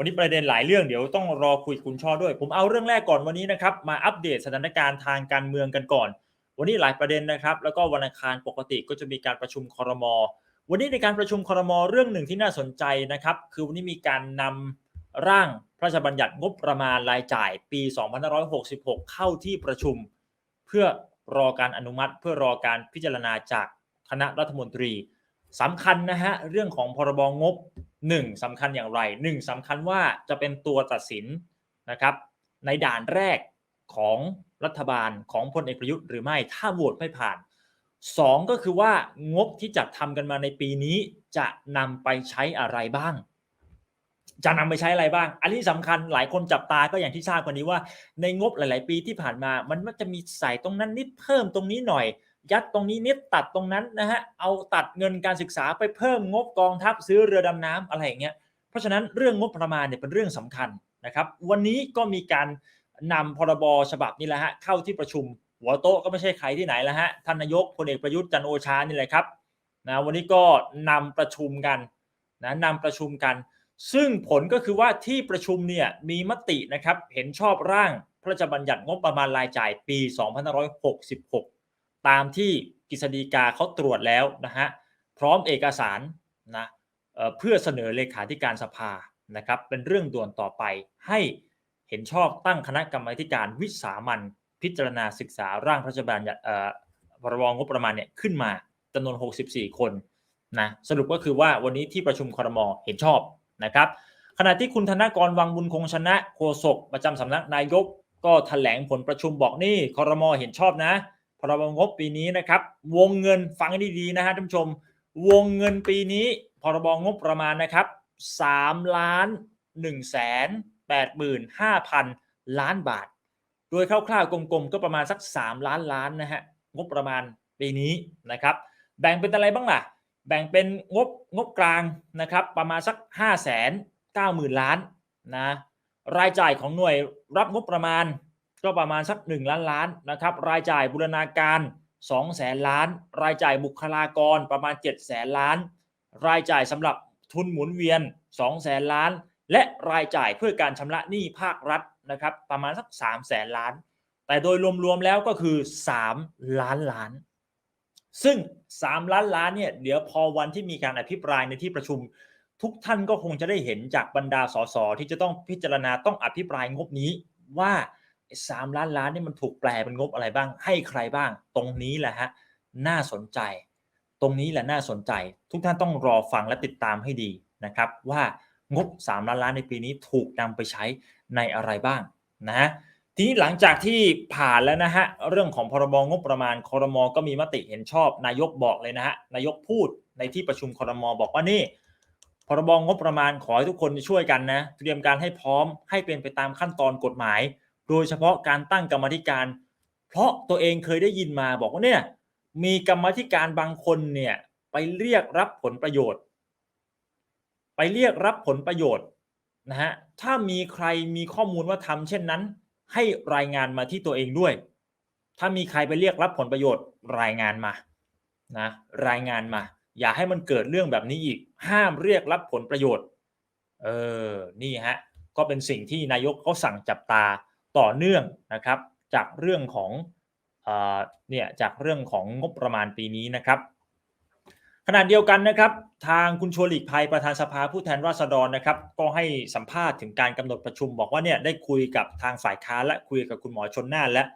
วันนี้ประเด็นหลายเรื่องเดี๋ยวต้องรอคุยคุณช่อด้วย ผมเอาเรื่องแรกก่อนวันนี้นะครับมาอัปเดตสถานการณ์ทางการเมืองกันก่อน วันนี้หลายประเด็นนะครับ แล้วก็วันอังคารปกติก็จะมีการประชุมคอรมอวันนี้ในการประชุมคอรมอเรื่องหนึ่งที่น่าสนใจนะครับ คือวันนี้มีการนำร่างพระราชบัญญัติงบประมาณรายจ่ายปี 2566 เข้าที่ประชุม เพื่อรอการอนุมัติ เพื่อรอการพิจารณาจากคณะรัฐมนตรีสำคัญนะฮะเรื่องของพรบงบ 1สำคัญอย่างไร1สำคัญว่าจะเป็นตัวตัดสินนะครับ ในด่านแรกของรัฐบาลของพลเอกประยุทธ์หรือไม่ถ้าโหวตไม่ผ่าน2ก็คือว่างบที่จัดทำกันมาในปีนี้จะนำไปใช้อะไรบ้าง จะนำไปใช้อะไรบ้าง อันนี้สำคัญหลายคนจับตาก็อย่างที่ทราบกันนี้ว่า ในงบหลาย ๆ ปีที่ผ่านมา มันมักจะมีใส่ตรงนั้นนิดเพิ่มตรงนี้หน่อย ยัดตรงนี้นิดตัดตรงนั้นนะฮะเอาตัดเงินการศึกษาไปเพิ่มงบกองทัพซื้อเรือดำน้ำอะไรอย่างเงี้ยเพราะฉะนั้นเรื่องงบประมาณเนี่ยเป็นเรื่องสำคัญนะครับ วันนี้ก็มีการนำพรบฉบับนี้แหละฮะเข้าที่ประชุมหัวโต๊ะก็ไม่ใช่ใครที่ไหนแล้วฮะท่านนายกพลเอกประยุทธ์จันโอชานี่แหละครับนะวันนี้ก็นำประชุมกันนะนำประชุมกัน ซึ่งผลก็คือว่าที่ประชุมเนี่ยมีมตินะครับเห็นชอบร่างพระราชบัญญัติงบประมาณรายจ่ายปี 2566 ตามที่กฤษฎีกาเขาตรวจแล้วนะฮะพร้อมเอกสารนะเเพื่อเสนอเลขาธิการสภานะครับเป็นเรื่องด่วนต่อไปให้เห็นชอบตั้งคณะกรรมาการวิสามันพิจารณาศึกษาร่างพระราชบัญญัติพรบงบประมาณเนี่ยขึ้นมาจำนวน 64 คนนะสรุปก็คือว่าวันนี้ที่ประชุมครมเห็นชอบนะครับขณะที่คุณธนากรวังบุญคงชนะโฆษกประจำสำนักนายก ก็ถแถลงผลประชุมบอกนี่ครมเห็นชอบนะ พรบงบปีนี้นะครับ วงเงินฟังให้ดีๆนะฮะท่านผู้ชม วงเงินปีนี้พรบงบประมาณนะครับ3ล้าน1แสน8 5 0 0 0 ล้านบาท โดยคร่าวๆกลมๆ ก็ประมาณสัก 3 ล้านล้านนะฮะงบประมาณปีนี้นะครับ แบ่งเป็นอะไรบ้างล่ะ แบ่งเป็นงบงบกลางนะครับ ประมาณสัก 5 9 0 0 0 0 ล้านนะรายจ่ายของหน่วยรับงบประมาณ ก็ประมาณสัก 1 ล้านล้านนะครับ รายจ่ายบูรณาการ2แสนล้าน รายจ่ายบุคลากรประมาณ7แสนล้าน รายจ่ายสำหรับทุนหมุนเวียน2แสนล้าน และรายจ่ายเพื่อการชำระหนี้ภาครัฐนะครับ ประมาณสัก3แสนล้าน แต่โดยรวมๆแล้วก็คือ 3 ล้านล้าน ซึ่ง 3 ล้านล้านเนี่ยเดี๋ยวพอวันที่มีการอภิปรายในที่ประชุม ทุกท่านก็คงจะได้เห็นจากบรรดาสสที่จะต้องพิจารณาต้องอภิปรายงบนี้ว่า สามล้านล้านนี่มันถูกแปลเป็นงบอะไรบ้าง ให้ใครบ้าง ตรงนี้แหละฮะน่าสนใจ ตรงนี้แหละน่าสนใจ ทุกท่านต้องรอฟังและติดตามให้ดีนะครับว่างบ 3 ล้านล้านในปีนี้ถูกนำไปใช้ในอะไรบ้างนะทีนี้หลังจากที่ผ่านแล้วนะฮะเรื่องของพรบงบประมาณคอรมอก็มีมติเห็นชอบ นายกบอกเลยนะฮะนายกพูดในที่ประชุมคอรมอบอกว่านี่พรบงบประมาณขอให้ทุกคนช่วยกันนะเตรียมการให้พร้อมให้เป็นไปตามขั้นตอนกฎหมาย โดยเฉพาะการตั้งกรรมธิการ เพราะตัวเองเคยได้ยินมาบอกว่าเนี่ยมีกรรมธิการบางคนเนี่ยไปเรียกรับผลประโยชน์ ไปเรียกรับผลประโยชน์นะฮะถ้ามีใครมีข้อมูลว่าทำเช่นนั้น ให้รายงานมาที่ตัวเองด้วย ถ้ามีใครไปเรียกรับผลประโยชน์รายงานมานะรายงานมา อย่าให้มันเกิดเรื่องแบบนี้อีก ห้ามเรียกรับผลประโยชน์เออนี่ฮะก็เป็นสิ่งที่นายกเขาสั่งจับตา ต่อเนื่องนะครับจากเรื่องของเนี่ยจากเรื่องของงบประมาณปีนี้นะครับขณะเดียวกันนะครับทางคุณชวลิกภัยประธานสภาผู้แทนราษฎรนะครับก็ให้สัมภาษณ์ถึงการกำหนดประชุม บอกว่าเนี่ยได้คุยกับทางฝ่ายค้านและคุยกับคุณหมอชนน่านแล้ว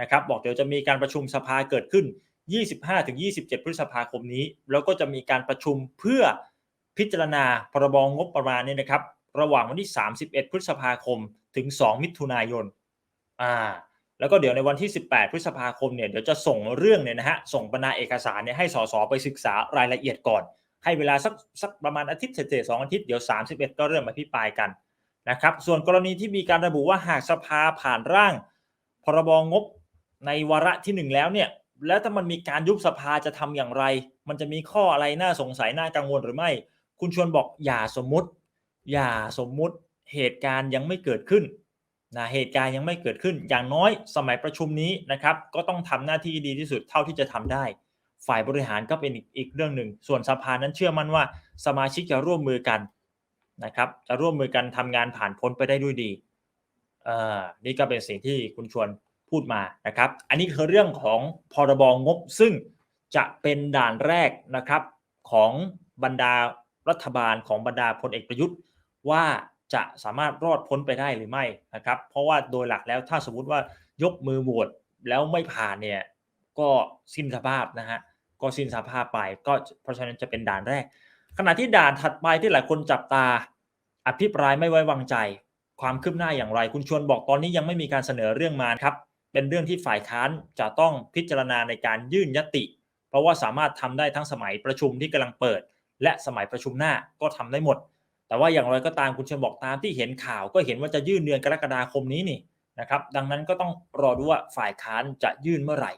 นะครับบอกเดี๋ยวจะมีการประชุมสภาเกิดขึ้น 25-27 พฤษภาคมนี้ แล้วก็จะมีการประชุมเพื่อพิจารณาพรบงบประมาณนี้นะครับระหว่างวันที่ 31 พฤษภาคมถึง 2 มิถุนายนาแล้วก็เดี๋ยวในวันที่ 18 พฤษภาคมเนี่ยเดี๋ยวจะส่งเรื่องเนี่ยนะฮะส่งบรรณาเอกสารเนี่ยให้สสไปศึกษารายละเอียดก่อน ให้เวลาสักสักประมาณอาทิตย์เศษสองอาทิตย์เดี๋ยว 31 ก็เริ่มมาพิปรายกันนะครับส่วนกรณีที่มีการระบุว่าหากสภาผ่านร่าง พรบงบในวาระที่ 1 แล้วเนี่ยแล้วถ้ามันมีการยุบสภาจะทำอย่างไร มันจะมีข้ออะไรน่าสงสัยน่ากังวลหรือไม่ คุณชวนบอกอย่าสมมุติ อย่าสมมุติเหตุการณ์ยังไม่เกิดขึ้น นะเหตุการณ์ยังไม่เกิดขึ้น อย่างน้อยสมัยประชุมนี้นะครับ ก็ต้องทำหน้าที่ดีที่สุดเท่าที่จะทำได้ ฝ่ายบริหารก็เป็นอีกเรื่องหนึ่ง ส่วนสภานั้นเชื่อมั่นว่าสมาชิกจะร่วมมือกันนะครับ จะร่วมมือกันทำงานผ่านพ้นไปได้ด้วยดีเอ่อนี่ก็เป็นสิ่งที่คุณชวนพูดมานะครับ อันนี้คือเรื่องของพรบงบ ซึ่งจะเป็นด่านแรกนะครับของบรรดารัฐบาลของบรรดาพลเอกประยุทธ์ว่า จะสามารถรอดพ้นไปได้หรือไม่นะครับ เพราะว่าโดยหลักแล้วถ้าสมมติว่ายกมือโหวตแล้วไม่ผ่านเนี่ยก็สิ้นสภาพนะฮะก็สิ้นสภาพไปก็เพราะฉะนั้นจะเป็นด่านแรก ขณะที่ด่านถัดไปที่หลายคนจับตา อภิปรายไม่ไว้วางใจ ความคืบหน้าอย่างไร คุณชวนบอกตอนนี้ยังไม่มีการเสนอเรื่องมาครับเป็นเรื่องที่ฝ่ายค้านจะต้องพิจารณาในการยื่นยติ เพราะว่าสามารถทำได้ทั้งสมัยประชุมที่กำลังเปิด และสมัยประชุมหน้าก็ทำได้หมด แต่ว่าอย่างไรก็ตามคุณเชวนบอกตามที่เห็นข่าวก็เห็นว่าจะยื่นเดือนกรกฎาคมนี้นี่นะครับ ดังนั้นก็ต้องรอดูว่าฝ่ายค้านจะยื่นเมื่อไหร่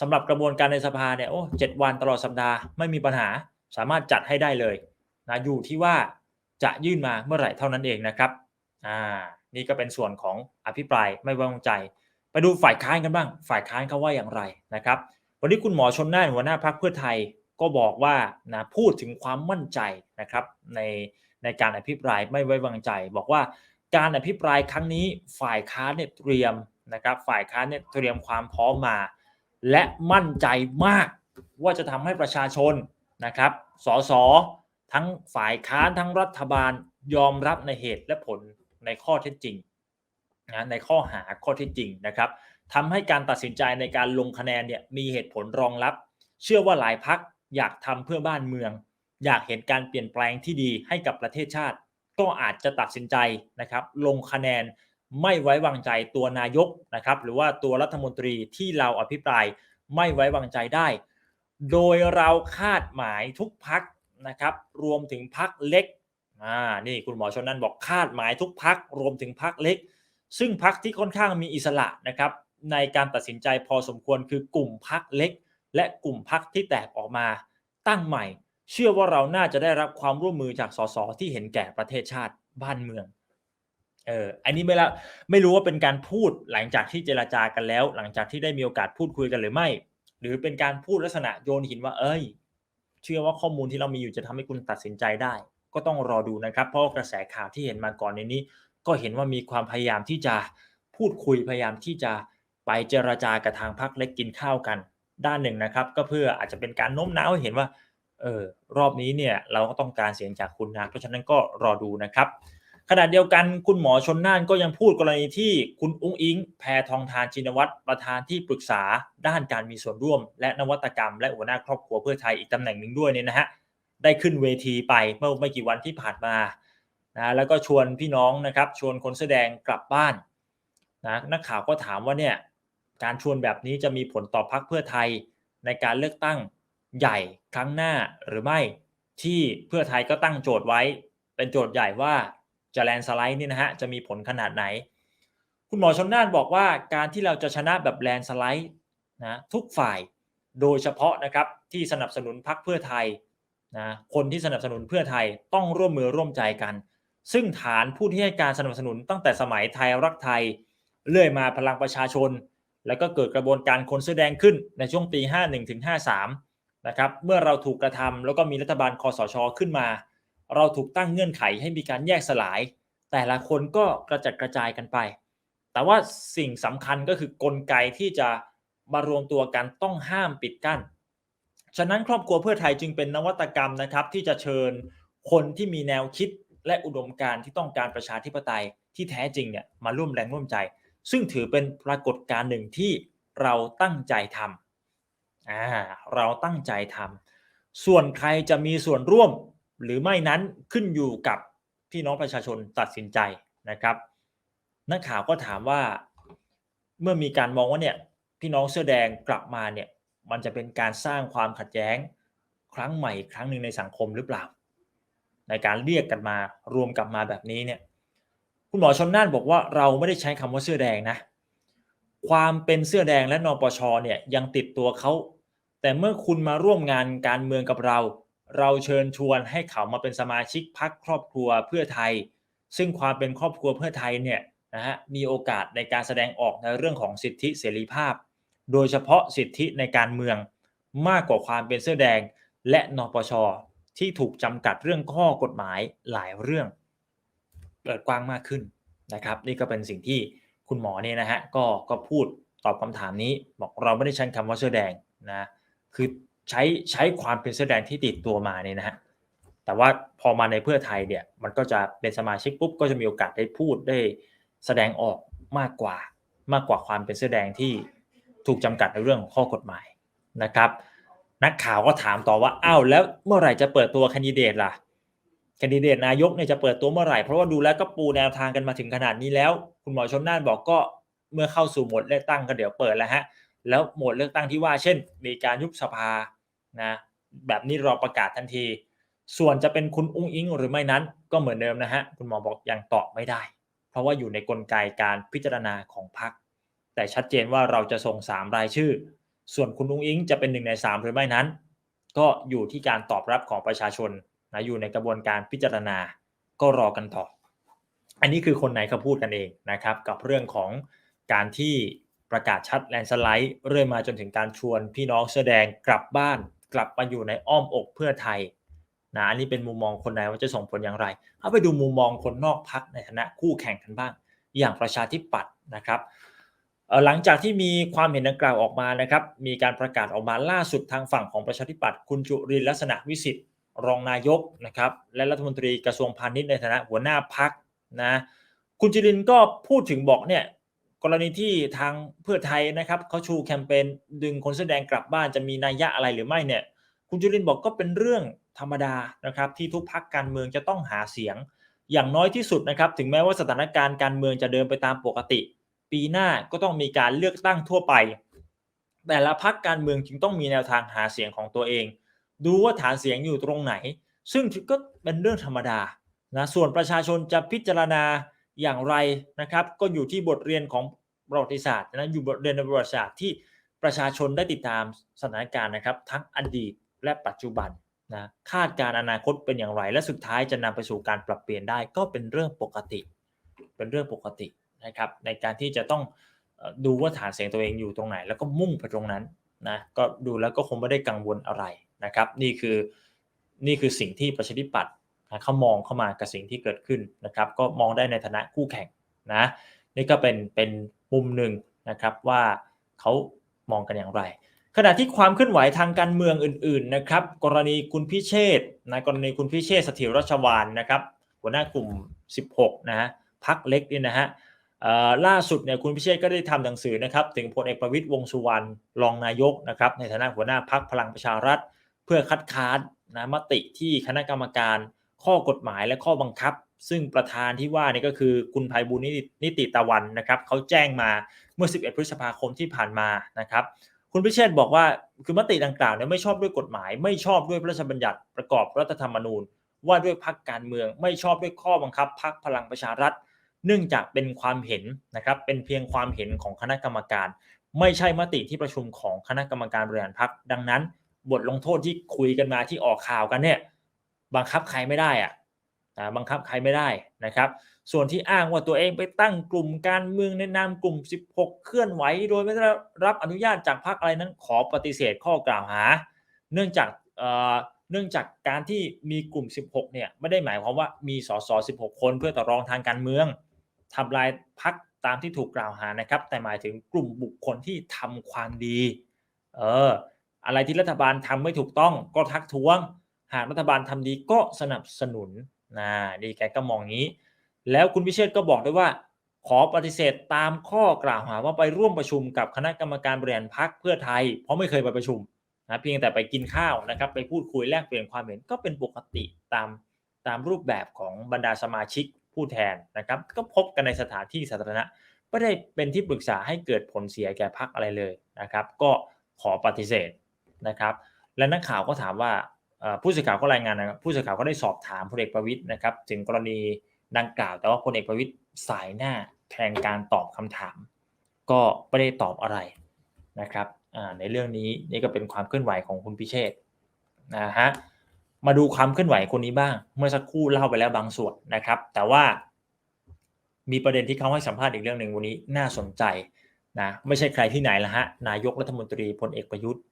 สำหรับกระบวนการในสภาเนี่ยโอ้เจ็ดวันตลอดสัปดาห์ไม่มีปัญหาสามารถจัดให้ได้เลยนะอยู่ที่ว่าจะยื่นมาเมื่อไหร่เท่านั้นเองนะครับอ่านี่ก็เป็นส่วนของอภิปรายไม่ไว้วางใจ ไปดูฝ่ายค้านกันบ้าง ฝ่ายค้านเขาว่าอย่างไรนะครับ วันนี้คุณหมอชนน่านหัวหน้าพักเพื่อไทยก็บอกว่านะพูดถึงความมั่นใจนะครับใน ในการอภิปรายไม่ไว้วางใจ บอกว่าการอภิปรายครั้งนี้ฝ่ายค้านเนี่ยเตรียมนะครับฝ่ายค้านเนี่ยเตรียมความพร้อมมา และมั่นใจมากว่าจะทำให้ประชาชนนะครับสสทั้งฝ่ายค้านทั้งรัฐบาลยอมรับในเหตุและผลในข้อเท็จจริงนะในข้อหาข้อเท็จจริงนะครับทำให้การตัดสินใจในการลงคะแนนเนี่ยมีเหตุผลรองรับ เชื่อว่าหลายพักอยากทำเพื่อบ้านเมือง อยากเห็นการเปลี่ยนแปลงที่ดีให้กับประเทศชาติ ก็อาจจะตัดสินใจนะครับ ลงคะแนนไม่ไว้วางใจตัวนายกนะครับ หรือว่าตัวรัฐมนตรีที่เราอภิปรายไม่ไว้วางใจได้ โดยเราคาดหมายทุกพักนะครับ รวมถึงพักเล็กอ่านี่คุณหมอชนนั่นบอกคาดหมายทุกพักรวมถึงพักเล็ก ซึ่งพักที่ค่อนข้างมีอิสระนะครับ ในการตัดสินใจพอสมควรคือกลุ่มพักเล็ก และกลุ่มพักที่แตกออกมาตั้งใหม่ เชื่อว่าเราน่าจะได้รับความร่วมมือจากสสที่เห็นแก่ประเทศชาติบ้านเมืองเอออันนี้ไม่ละไม่รู้ว่าเป็นการพูดหลังจากที่เจราจากันแล้ว หลังจากที่ได้มีโอกาสพูดคุยกันหรือไม่ หรือเป็นการพูดลักษณะโยนหินว่า เอ้ย เชื่อว่าข้อมูลที่เรามีอยู่จะทำให้คุณตัดสินใจได้ ก็ต้องรอดูนะครับ เพราะกระแสข่าวที่เห็นมาก่อนในนี้ ก็เห็นว่ามีความพยายามที่จะพูดคุยพยายามที่จะไปเจราจากับทางพักเล็กกินข้าวกัน ด้านหนึ่งนะครับ ก็เพื่ออาจจะเป็นการโน้มน้าวให้เห็นว่า เออรอบนี้เนี่ยเราก็ต้องการเสียงจากคุณนะเพราะฉะนั้นก็รอดูนะครับ ขณะเดียวกันคุณหมอชนน่านก็ยังพูดกรณีที่คุณอุ้งอิง แพทองทานชินวัตรประธานที่ปรึกษาด้านการมีส่วนร่วม และนวัตกรรม และหัวหน้าครอบครัวเพื่อไทยอีกตำแหน่งหนึ่งด้วยเนี่ยนะฮะได้ขึ้นเวทีไปเมื่อไม่กี่วันที่ผ่านมานะแล้วก็ชวนพี่น้องนะครับชวนคนแสดงกลับบ้านนะนักข่าวก็ถามว่าเนี่ยการชวนแบบนี้จะมีผลต่อพักเพื่อไทยในการเลือกตั้ง ใหญ่ครั้งหน้าหรือไม่ที่เพื่อไทยก็ตั้งโจทย์ไว้ เป็นโจทย์ใหญ่ว่าจะแลนสไลด์นี่นะฮะจะมีผลขนาดไหน คุณหมอชนน่านบอกว่าการที่เราจะชนะแบบแลนสไลด์นะทุกฝ่ายโดยเฉพาะนะครับที่สนับสนุนพรรคเพื่อไทยนะคนที่สนับสนุนเพื่อไทยต้องร่วมมือร่วมใจกัน ซึ่งฐานผู้ที่ให้การสนับสนุนตั้งแต่สมัยไทยรักไทยเรื่อยมาพลังประชาชน แล้วก็เกิดกระบวนการคนเสื้อแดงขึ้นในช่วงปี 51ถึง53 นะครับเมื่อเราถูกกระทำแล้วก็มีรัฐบาลคอสชขึ้นมา เราถูกตั้งเงื่อนไขให้มีการแยกสลาย แต่ละคนก็กระจัดกระจายกันไป แต่ว่าสิ่งสำคัญก็คือกลไกที่จะมารวมตัวกันต้องห้ามปิดกั้น ฉะนั้นครอบครัวเพื่อไทยจึงเป็นนวัตกรรมนะครับ ที่จะเชิญคนที่มีแนวคิดและอุดมการณ์ที่ต้องการประชาธิปไตยที่แท้จริงเนี่ยมาร่วมแรงร่วมใจ ซึ่งถือเป็นปรากฏการณ์หนึ่งที่เราตั้งใจทำ อ่าเราตั้งใจทำส่วนใครจะมีส่วนร่วมหรือไม่นั้นขึ้นอยู่กับพี่น้องประชาชนตัดสินใจนะครับนักข่าวก็ถามว่าเมื่อมีการมองว่าเนี่ยพี่น้องเสื้อแดงกลับมาเนี่ยมันจะเป็นการสร้างความขัดแย้งครั้งใหม่ครั้งหนึ่งในสังคมหรือเปล่า ในการเรียกกันมารวมกลับมาแบบนี้เนี่ยคุณหมอชนน่านบอกว่าเราไม่ได้ใช้คำว่าเสื้อแดงนะ ความเป็นเสื้อแดงและนปชเนี่ยยังติดตัวเขา แต่เมื่อคุณมาร่วมงานการเมืองกับเรา เราเชิญชวนให้เขามาเป็นสมาชิกพรรคครอบครัวเพื่อไทย ซึ่งความเป็นครอบครัวเพื่อไทยเนี่ยนะฮะมีโอกาสในการแสดงออกในเรื่องของสิทธิเสรีภาพ โดยเฉพาะสิทธิในการเมืองมากกว่าความเป็นเสื้อแดง และนปชที่ถูกจำกัดเรื่องข้อกฎหมายหลายเรื่องเปิดกว้างมากขึ้นนะครับ นี่ก็เป็นสิ่งที่คุณหมอเนี่ยนะฮะก็ก็พูดตอบคำถามนี้ บอกเราไม่ได้ใช้คำว่าเสื้อแดงนะ คือใช้ใช้ความเป็นเสื้อแดงที่ติดตัวมาเนี่ยนะฮะแต่ว่าพอมาในเพื่อไทยเนี่ยมันก็จะเป็นสมาชิกปุ๊บก็จะมีโอกาสได้พูดได้แสดงออกมากกว่ามากกว่าความเป็นเสื้อแดงที่ถูกจำกัดในเรื่องของข้อกฎหมายนะครับ นักข่าวก็ถามต่อว่าอ้าวแล้วเมื่อไหร่จะเปิดตัวคนดิเดตล่ะคนดิเดตนายกเนี่ยจะเปิดตัวเมื่อไหร่เพราะว่าดูแล้วก็ปูแนวทางกันมาถึงขนาดนี้แล้ว คุณหมอชนน่านบอกก็เมื่อเข้าสู่หมดเลือกตั้งก็เดี๋ยวเปิดแล้วฮะ แล้วโหมดเลือกตั้งที่ว่า เช่น มีการยุบสภานะแบบนี้รอประกาศทันที ส่วนจะเป็นคุณอุ้งอิงหรือไม่นั้นก็เหมือนเดิมนะฮะคุณหมอบอกยังตอบไม่ได้ เพราะว่าอยู่ในกลไกการพิจารณาของพรรคแต่ชัดเจนว่าเราจะส่งสามรายชื่อ ส่วนคุณอุ้งอิงจะเป็นหนึ่งในสามหรือไม่นั้น ก็อยู่ที่การตอบรับของประชาชนนะอยู่ในกระบวนการพิจารณาก็รอกันต่อ อันนี้คือคนไหนเขาพูดกันเองนะครับ กับเรื่องของการที่ ประกาศชัดแลนสไลด์เรื่อยมาจนถึงการชวนพี่น้องแสอแดงกลับบ้านกลับมาอยู่ในอ้อมอกเพื่อไทยนะอันนี้เป็นมุมมองคนไหนว่าจะส่งผลอย่างไรเอาไปดูมุมมองคนนอกพักในฐานะคู่แข่งกันบ้าง อย่างประชาธิปัตย์นะครับหลังจากที่มีความเห็นดังกล่าวออกมานะครับ มีการประกาศออกมาล่าสุดทางฝั่งของประชาธิปัตย์คุณจุรินลักษณะวิสิทธิ์รองนายกนะครับ และรัฐมนตรีกระทรวงพาณิชย์ในฐานะหัวหน้าพักนะ คุณจุรินก็พูดถึงบอกเนี่ย รณีที่ทางเพื่อไทยนะครับเขาชูแคมเปญดึงคนแสอแดงกลับบ้านจะมีนัยยะอะไรหรือไม่เนี่ย คุณจุรินบอกก็เป็นเรื่องธรรมดานะครับที่ทุกพักการเมืองจะต้องหาเสียง อย่างน้อยที่สุดนะครับถึงแม้ว่าสถานการณ์การเมืองจะเดินไปตามปกติ ปีหน้าก็ต้องมีการเลือกตั้งทั่วไป แต่ละพักการเมืองจึงต้องมีแนวทางหาเสียงของตัวเอง ดูว่าฐานเสียงอยู่ตรงไหน ซึ่งก็เป็นเรื่องธรรมดานะส่วนประชาชนจะพิจารณา อย่างไรนะครับ ก็อยู่ที่บทเรียนของประวัติศาสตร์นะอยู่บทเรียนในประวัติศาสตร์ที่ประชาชนได้ติดตามสถานการณ์นะครับ ทั้งอดีตและปัจจุบันนะคาดการอนาคตเป็นอย่างไร และสุดท้ายจะนำไปสู่การปรับเปลี่ยนได้ก็เป็นเรื่องปกติ เป็นเรื่องปกตินะครับ ในการที่จะต้องดูว่าฐานเสียงตัวเองอยู่ตรงไหน แล้วก็มุ่งไปตรงนั้นนะก็ดูแล้วก็คงไม่ได้กังวลอะไรนะครับ นี่คือนี่คือสิ่งที่ประชาธิปัตย์ เขามองเข้ามากับสิ่งที่เกิดขึ้นนะครับก็มองได้ในฐานะคู่แข่งนะนี่ก็เป็นเป็นมุมหนึ่งนะครับว่าเขามองกันอย่างไร ขณะที่ความเคลื่อนไหวทางการเมืองอื่นๆนะครับกรณีคุณพิเชษนะกรณีคุณพิเชษสถิรัชวานนะครับหัวหน้ากลุ่ม 16นะฮะพักเล็กนี่นะฮะล่าสุดเนี่ยคุณพิเชษก็ได้ทำหนังสือนะครับถึงพลเอกประวิตยวงสุวรรณรองนายกนะครับในฐานะหัวหน้าพักพลังประชารัฐ เพื่อคัดค้านนะมติที่คณะกรรมการ ข้อกฎหมายและข้อบังคับ ซึ่งประธานที่ว่านี่ก็คือคุณภัยบุญนิติตะวันนะครับเขาแจ้งมาเมื่อ 11 พฤษภาคมที่ผ่านมานะครับ คุณพิเชษบอกว่าคือมติดังกล่าวเนี่ยไม่ชอบด้วยกฎหมาย ไม่ชอบด้วยพระราชบัญญัติประกอบรัฐธรรมนูญ ว่าด้วยพักการเมืองไม่ชอบด้วยข้อบังคับพักพลังประชารัฐ เนื่องจากเป็นความเห็นนะครับเป็นเพียงความเห็นของคณะกรรมการ ไม่ใช่มติที่ประชุมของคณะกรรมการบริหารพักดังนั้น บทลงโทษที่คุยกันมาที่ออกข่าวกันเนี่ย บังคับใครไม่ได้อะบังคับใครไม่ได้นะครับ ส่วนที่อ้างว่าตัวเองไปตั้งกลุ่มการเมืองในนามกลุ่ม 16 เคลื่อนไหว โดยไม่ได้รับอนุญาตจากพรรคอะไรนั้นขอปฏิเสธข้อกล่าวหา เนื่องจากเนื่องจากการที่มีกลุ่ม 16 เนี่ยไม่ได้หมายความว่ามีสส 16 คนเพื่อต่อรองทางการเมืองทำลายพรรคตามที่ถูกกล่าวหานะครับ แต่หมายถึงกลุ่มบุคคลที่ทำความดี เออ อะไรที่รัฐบาลทำไม่ถูกต้องก็ทักท้วง หากรัฐบาลทำดีก็สนับสนุนนะดีแกก็มองงี้ แล้วคุณพิเชษก็บอกด้วยว่า ขอปฏิเสธตามข้อกล่าวหาว่าไปร่วมประชุมกับคณะกรรมการบริหารพรรคเพื่อไทย เพราะไม่เคยไปประชุมนะเพียงแต่ไปกินข้าวนะครับ ไปพูดคุยแลกเปลี่ยนความเห็นก็เป็นปกติตามตามรูปแบบของบรรดาสมาชิกผู้แทนนะครับ ก็พบกันในสถานที่สาธารณะไม่ได้เป็นที่ปรึกษาให้เกิดผลเสียแก่พรรคอะไรเลยนะครับ ก็ขอปฏิเสธนะครับ และนักข่าวก็ถามว่า ผู้สื่อข่าวก็รายงานนะครับผู้สื่อข่าวก็ได้สอบถามพลเอกประวิตยนะครับ ถึงกรณีดังกล่าว แต่ว่าพลเอกประวิตยสายหน้าแทนการตอบคำถาม ก็ไม่ได้ตอบอะไรนะครับในเรื่องนี้นี่ก็เป็นความเคลื่อนไหวของคุณพิเชษนะฮะมาดูความเคลื่อนไหวคนนี้บ้าง เมื่อสักครู่เล่าไปแล้วบางส่วนนะครับ แต่ว่ามีประเด็นที่เขาให้สัมภาษณ์อีกเรื่องหนึ่งวันนี้น่าสนใจนะไม่ใช่ใครที่ไหนละฮะนายกรัฐมนตรีพลเอกประยุทธ์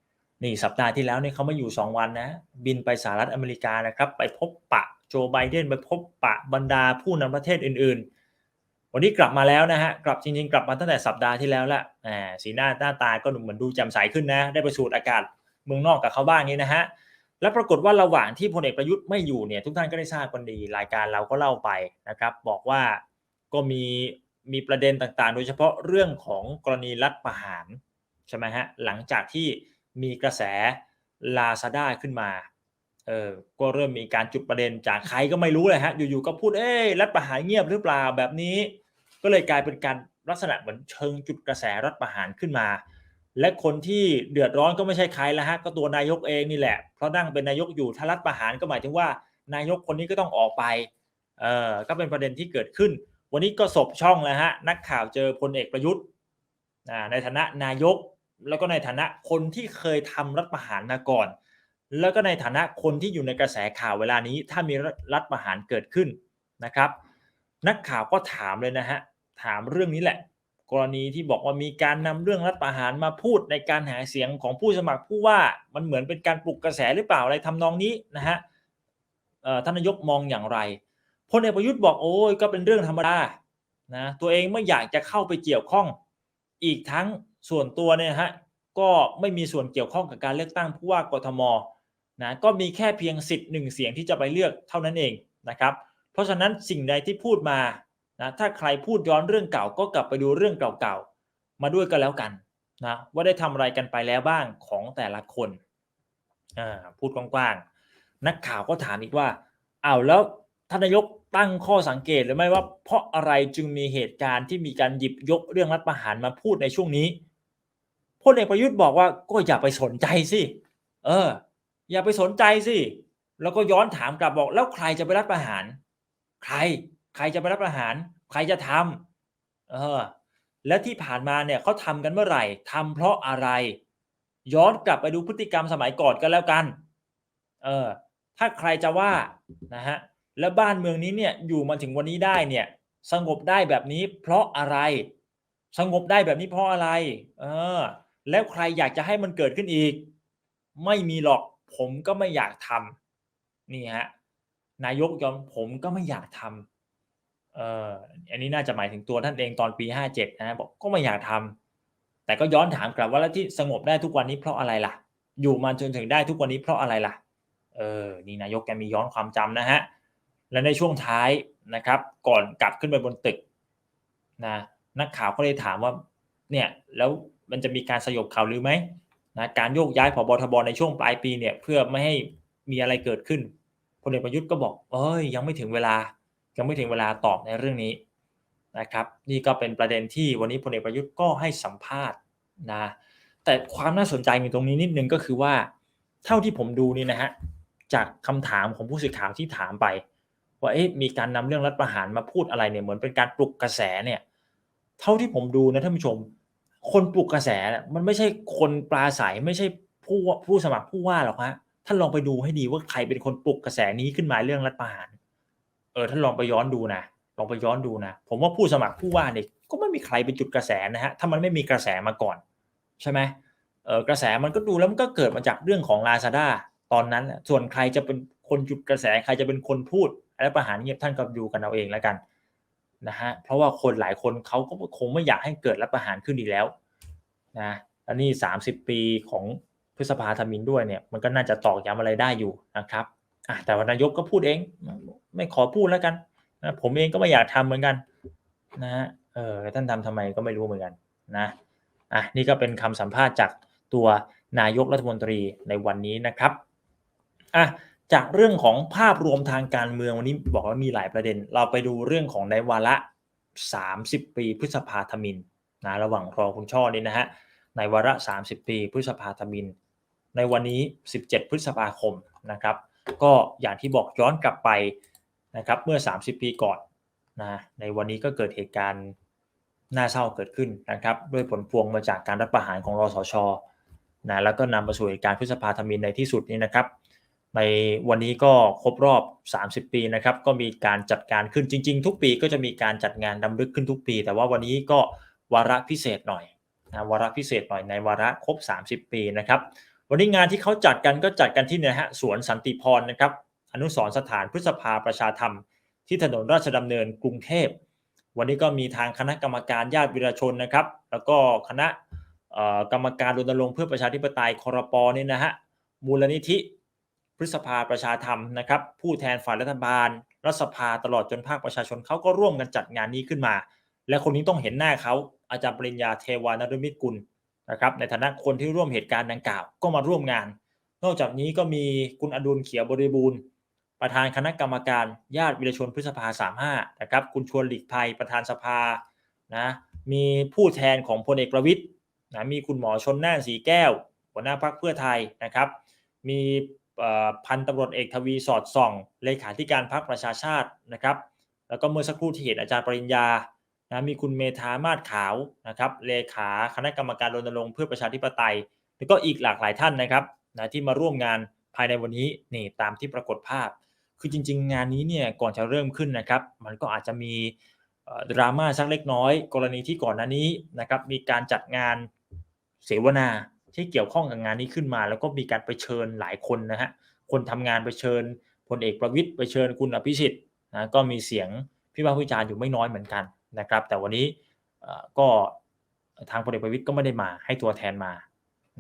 นี่สัปดาห์ที่แล้วเนี่ยเขามาอยู่ 2 วันนะ บินไปสหรัฐอเมริกานะครับ ไปพบปะโจไบเดนไปพบปะบรรดาผู้นำประเทศอื่น ๆ วันนี้กลับมาแล้วนะฮะกลับจริง ๆ กลับมาตั้งแต่สัปดาห์ที่แล้วละอ่าสีหน้าหน้าตาก็เหมือนดูแจ่มใสขึ้นนะ ได้ไปสูดอากาศเมืองนอกกับเขาบ้างนี้นะฮะและปรากฏว่าระหว่างที่พลเอกประยุทธ์ไม่อยู่เนี่ยทุกท่านก็ได้ทราบกันดีรายการเราก็เล่าไปนะครับ บอกว่าก็มีมีประเด็นต่างๆ โดยเฉพาะเรื่องของกรณีรัฐประหารใช่ไหมฮะหลังจากที่ มีกระแส Lazada ขึ้นมาเออก็เริ่มมีการจุดประเด็นจากใครก็ไม่รู้เลยฮะ อยู่ๆก็พูดเอ้ยรัฐประหารเงียบหรือเปล่าแบบนี้ ก็เลยกลายเป็นการลักษณะเหมือนเชิงจุดกระแสรัฐประหารขึ้นมา และคนที่เดือดร้อนก็ไม่ใช่ใครแล้วฮะก็ตัวนายกเองนี่แหละ เพราะนั่งเป็นนายกอยู่ถ้ารัฐประหารก็หมายถึงว่านายกคนนี้ก็ต้องออกไปเออก็เป็นประเด็นที่เกิดขึ้น วันนี้ก็สบช่องแล้วฮะนักข่าวเจอพลเอกประยุทธ์ในฐานะนายก แล้วก็ในฐานะคนที่เคยทำรัฐประหารมาก่อน แล้วก็ในฐานะคนที่อยู่ในกระแสข่าวเวลานี้ถ้ามีรัฐประหารเกิดขึ้นนะครับ นักข่าวก็ถามเลยนะฮะถามเรื่องนี้แหละ กรณีที่บอกว่ามีการนำเรื่องรัฐประหารมาพูดในการหาเสียงของผู้สมัครผู้ว่ามันเหมือนเป็นการปลุกกระแสหรือเปล่าอะไรทำนองนี้นะฮะท่านนายกมองอย่างไรพลเอกประยุทธ์บอกโอ้ยก็เป็นเรื่องธรรมดานะตัวเองไม่อยากจะเข้าไปเกี่ยวข้องอีกทั้ง ส่วนตัวเนี่ยฮะก็ไม่มีส่วนเกี่ยวข้องกับการเลือกตั้งผู้ว่ากทมนะก็มีแค่เพียงสิทธิ์หนึ่งเสียงที่จะไปเลือกเท่านั้นเองนะครับเพราะฉะนั้นสิ่งใดที่พูดมานะถ้าใครพูดย้อนเรื่องเก่าก็กลับไปดูเรื่องเก่าๆมาด้วยกันแล้วกันนะว่าได้ทำอะไรกันไปแล้วบ้างของแต่ละคนพูดกว้างๆนักข่าวก็ถามอีกว่าอ้าวแล้วท่านนายกตั้งข้อสังเกตหรือไม่ว่าเพราะอะไรจึงมีเหตุการณ์ที่มีการหยิบยกเรื่องรัฐประหารมาพูดในช่วงนี้ พลเอกประยุทธ์บอกว่าก็อย่าไปสนใจสิเออ อย่าไปสนใจสิแล้วก็ย้อนถามกลับบอกแล้วใครจะไปรัฐประหาร ใคร ใครจะไปรัฐประหาร ใครจะทำเออ แล้วที่ผ่านมาเนี่ยเขาทำกันเมื่อไหร่ทำเพราะอะไร ย้อนกลับไปดูพฤติกรรมสมัยก่อนกันแล้วกันเออถ้าใครจะว่านะฮะแล้วบ้านเมืองนี้เนี่ยอยู่มาถึงวันนี้ได้เนี่ยสงบได้แบบนี้เพราะอะไร สงบได้แบบนี้เพราะอะไร เออ แล้วใครอยากจะให้มันเกิดขึ้นอีก ไม่มีหรอกผมก็ไม่อยากทำนี่ฮะนายกยอมผมก็ไม่อยากทำเอ่ออันนี้น่าจะหมายถึงตัวท่านเองตอนปีห้าเจ็ดนะบอกก็ไม่อยากทำแต่ก็ย้อนถามกลับว่าแล้วที่สงบได้ทุกวันนี้เพราะอะไรล่ะ อยู่มาจนถึงได้ทุกวันนี้เพราะอะไรล่ะเออนี่นายกแกมีย้อนความจำนะฮะและในช่วงท้ายนะครับ ก่อนกลับขึ้นไปบนตึกนะนักข่าวก็เลยถามว่าเนี่ยแล้ว มันจะมีการสยบข่าวหรือไหมนะการโยกย้ายผบทบในช่วงปลายปีเนี่ยเพื่อไม่ให้มีอะไรเกิดขึ้นพลเอกประยุทธ์ก็บอกเอ้ยยังไม่ถึงเวลายังไม่ถึงเวลาตอบในเรื่องนี้นะครับนี่ก็เป็นประเด็นที่วันนี้พลเอกประยุทธ์ก็ให้สัมภาษณ์นะแต่ความน่าสนใจมีตรงนี้นิดนึงก็คือว่า เท่าที่ผมดูนี่นะฮะจากคำถามของผู้สื่อข่าวที่ถามไป ว่าเอ๊ะมีการนำเรื่องรัฐประหารมาพูดอะไรเนี่ยเหมือนเป็นการปลุกกระแสเนี่ยเท่าที่ผมดูนะท่านผู้ชม คนปลุกกระแสมันไม่ใช่คนปลาใสไม่ใช่ผู้ผู้สมัครผู้ว่าหรอกฮะท่านลองไปดูให้ดีว่าใครเป็นคนปลุกกระแสนี้ขึ้นมาเรื่องรัฐประหาร เออท่านลองไปย้อนดูนะลองไปย้อนดูนะ ผมว่าผู้สมัครผู้ว่าเนี่ยก็ไม่มีใครเป็นจุดกระแสนะฮะถ้ามันไม่มีกระแสมาก่อน ใช่ไหมเออกระแสมันก็ดูแล้วมันก็เกิดมาจากเรื่องของลาซาด้าตอนนั้นส่วนใครจะเป็นคนจุดกระแสใครจะเป็นคนพูดรัฐประหารเงียบท่านก็ดูกันเอาเองแล้วกัน นะฮะเพราะว่าคนหลายคนเขาก็คงไม่อยากให้เกิดรัฐประหารขึ้นอีกแล้วนะและนี่สามสิบปีของพฤษภาธมินด้วยเนี่ยมันก็น่าจะตอกย้ำอะไรได้อยู่นะครับอะแต่วนายกก็พูดเอง ไม่ขอพูดแล้วกันนะผมเองก็ไม่อยากทำเหมือนกันนะฮะเออท่านทำทำไมก็ไม่รู้เหมือนกันนะอะนี่ก็เป็นคำสัมภาษณ์จากตัวนายกรัฐมนตรีในวันนี้นะครับอะ จากเรื่องของภาพรวมทางการเมืองวันนี้บอกว่ามีหลายประเด็น เราไปดูเรื่องของในวาระ 30 ปีพฤษภาธมินนะระหว่างรอคุณช่อนี่นะฮะในวาระ 30 ปีพฤษภาธมิน ในวันนี้ 17 พฤษภาคมนะครับ ก็อย่างที่บอกย้อนกลับไปนะครับเมื่อ 30 ปีก่อนนะในวันนี้ก็เกิดเหตุการณ์น่าเศร้าเกิดขึ้นนะครับด้วยผลพวงมาจากการรัฐประหารของรอสชนะแล้วก็นำมาสู่เหตุการณ์พฤษภาธมินในที่สุดนี้นะครับ ในวันนี้ก็ครบรอบ 30 ปีนะครับก็มีการจัดการขึ้นจริง ๆ ทุกปีก็จะมีการจัดงานดำลึกขึ้นทุกปี แต่ว่าวันนี้ก็วาระพิเศษหน่อยนะวาระพิเศษหน่อยในวาระครบ 30 ปีนะครับวันนี้งานที่เขาจัดกันก็จัดกันที่เนี่ยฮะสวนสันติพรนะครับอนุสรสถานพฤษภาประชาธรรม ที่ถนนราชดำเนินกรุงเทพ วันนี้ก็มีทางคณะกรรมการญาติวิรชนนะครับ แล้วก็คณะกรรมการรณรงค์เพื่อประชาธิปไตยคอรปนี่นะฮะมูลนิธิ พฤษภาประชาธรรมนะครับผู้แทนฝ่ายรัฐบาล รัฐสภาตลอดจนภาคประชาชนเขาก็ร่วมกันจัดงานนี้ขึ้นมา และคนนี้ต้องเห็นหน้าเขาอาจารย์ปริญญาเทวานรมิตรกุลนะครับในฐานะคนที่ร่วมเหตุการณ์ดังกล่าว ก็มาร่วมงาน นอกจากนี้ก็มีคุณอดุลเขียวบริบูรณ์ ประธานคณะกรรมการญาติวิรชนพฤษภา 35นะครับคุณชวนหลีกภัยประธานสภานะมีผู้แทนของพลเอกประวิตยนะมีคุณหมอชนน่านสีแก้ว หัวหน้าพรรคเพื่อไทยนะครับ มี พันตำรวจเอกทวีสอดส่อง เลขาธิการพรรคประชาชาตินะครับ แล้วก็เมื่อสักครู่ที่เห็นอาจารย์ปริญญานะมีคุณเมธามาศขาวนะครับ เลขาคณะกรรมการรณรงค์เพื่อประชาธิปไตย แล้วก็อีกหลากหลายท่านนะครับนะที่มาร่วมงานภายในวันนี้นี่ตามที่ปรากฏภาพ คือจริง ๆ งานนี้เนี่ยก่อนจะเริ่มขึ้นนะครับ มันก็อาจจะมีดราม่าสักเล็กน้อย กรณีที่ก่อนหน้านี้นะครับมีการจัดงานเสวนา ที่เกี่ยวข้องกับงานนี้ขึ้นมา แล้วก็มีการไปเชิญหลายคนนะฮะคนทำงานไปเชิญพลเอกประวิตยไปเชิญคุณอภิสิทธิ์นะก็มีเสียงพิพากษ์วิจารณ์อยู่ไม่น้อยเหมือนกันนะครับ แต่วันนี้ก็ทางพลเอกประวิตยก็ไม่ได้มาให้ตัวแทนมา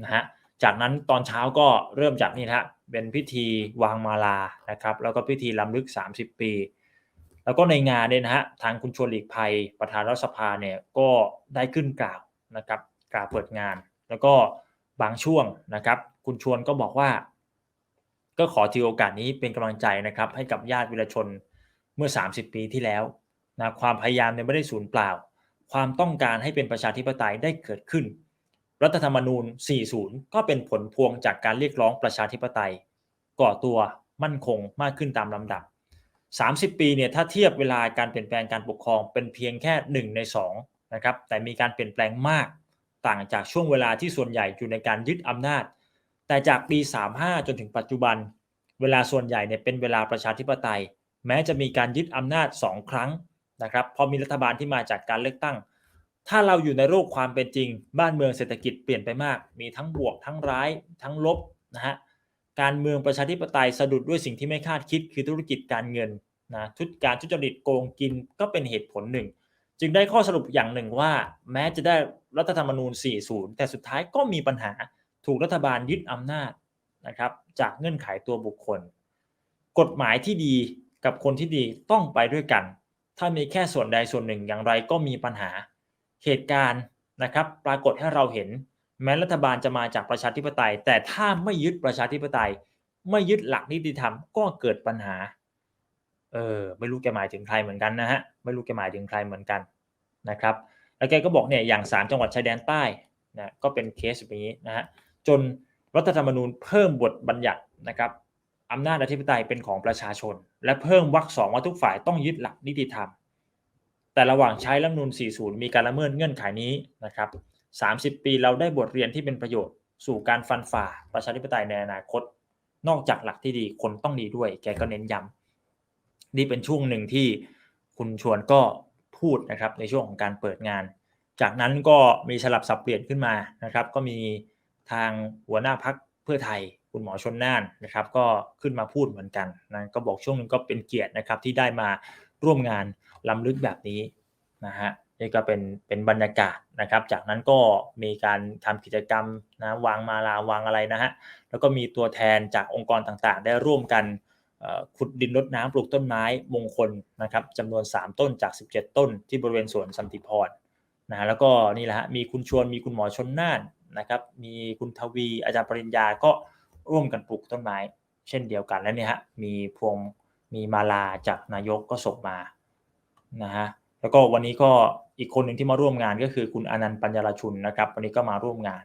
นะฮะจากนั้นตอนเช้าก็เริ่มจากนี่นะฮะเป็นพิธีวางมาลานะครับ แล้วก็พิธีล้ำลึก 30 ปี แล้วก็ในงานเนี่ยนะฮะทางคุณชวนหลีกภัยประธานรัฐสภาเนี่ยก็ได้ขึ้นกล่าวนะครับกล่าวเปิดงาน แล้วก็ บางช่วงนะครับ คุณชวนก็บอกว่า ก็ขอถือโอกาสนี้เป็นกำลังใจนะครับ ให้กับญาติวิรชนเมื่อ 30 ปีที่แล้วนะความพยายามเนี่ยไม่ได้สูญเปล่า ความต้องการให้เป็นประชาธิปไตยได้เกิดขึ้น รัฐธรรมนูญ 40 ก็เป็นผลพวงจากการเรียกร้องประชาธิปไตย ก่อตัวมั่นคงมากขึ้นตามลำดับ 30 ปีเนี่ยถ้าเทียบเวลาการเปลี่ยนแปลงการปกครองเป็นเพียงแค่ 1 ใน2นะครับแต่มีการเปลี่ยนแปลงมาก ต่างจากช่วงเวลาที่ส่วนใหญ่อยู่ในการยึดอำนาจ แต่จากปี 35 จนถึงปัจจุบัน เวลาส่วนใหญ่เนี่ยเป็นเวลาประชาธิปไตย แม้จะมีการยึดอำนาจ 2 ครั้งนะครับพอมีรัฐบาลที่มาจากการเลือกตั้ง ถ้าเราอยู่ในโลกความเป็นจริง บ้านเมืองเศรษฐกิจเปลี่ยนไปมาก มีทั้งบวกทั้งร้าย ทั้งลบนะฮะการเมืองประชาธิปไตยสะดุดด้วยสิ่งที่ไม่คาดคิด คือธุรกิจการเงินนะทุจการทุจริตโกงกินก็เป็นเหตุผลหนึ่ง จึงได้ข้อสรุปอย่างหนึ่งว่า แม้จะได้รัฐธรรมนูญ 40 แต่สุดท้ายก็มีปัญหาถูกรัฐบาลยึดอำนาจนะครับ จากเงื่อนไขตัวบุคคล กฎหมายที่ดีกับคนที่ดีต้องไปด้วยกัน ถ้ามีแค่ส่วนใดส่วนหนึ่งอย่างไรก็มีปัญหาเหตุการณ์นะครับปรากฏให้เราเห็น แม้รัฐบาลจะมาจากประชาธิปไตย แต่ถ้าไม่ยึดประชาธิปไตย ไม่ยึดหลักนิติธรรมก็เกิดปัญหาเออไม่รู้แกหมายถึงใครเหมือนกันนะฮะไม่รู้แกหมายถึงใครเหมือนกัน นะครับแล้วแกก็บอกเนี่ยอย่างสามจังหวัดชายแดนใต้นะก็เป็นเคสแบบนี้นะฮะจนรัฐธรรมนูญเพิ่มบทบัญญัตินะครับอำนาจอธิปไตยเป็นของประชาชน และเพิ่มวรรคสองว่าทุกฝ่ายต้องยึดหลักนิติธรรม แต่ระหว่างใช้รัฐธรรมนูญ40 มีการละเมิดเงื่อนไขนี้นะครับ30 ปีเราได้บทเรียนที่เป็นประโยชน์สู่การฟันฝ่าประชาธิปไตยในอนาคต นอกจากหลักที่ดีคนต้องดีด้วย แกก็เน้นย้ำนี่เป็นช่วงหนึ่งที่คุณชวนก็ พูดนะครับในช่วงของการเปิดงาน จากนั้นก็มีสลับสับเปลี่ยนขึ้นมานะครับ ก็มีทางหัวหน้าพักเพื่อไทยคุณหมอชนน่านนะครับ ก็ขึ้นมาพูดเหมือนกันนะก็บอกช่วงนึงก็เป็นเกียรตินะครับที่ได้มาร่วมงานล้ำลึกแบบนี้นะฮะนี่ก็เป็นเป็นบรรยากาศนะครับ จากนั้นก็มีการทำกิจกรรมนะวางมาลาวางอะไรนะฮะแล้วก็มีตัวแทนจากองค์กรต่างๆ ได้ร่วมกัน ขุดดินรดน้ำปลูกต้นไม้มงคลนะครับจำนวน 3 ต้นจาก 17 ต้นที่บริเวณสวนสันติพรนะฮะแล้วก็นี่แหละฮะมีคุณชวนมีคุณหมอชนน่านนะครับมีคุณทวีอาจารย์ปริญญาก็ร่วมกันปลูกต้นไม้ เช่นเดียวกันแล้วเนี่ยฮะมีพวงมีมาลาจากนายกก็ส่งมานะฮะแล้วก็วันนี้ก็อีกคนหนึ่งที่มาร่วมงานก็คือคุณอนันต์ปัญญารชุนนะครับ วันนี้ก็มาร่วมงาน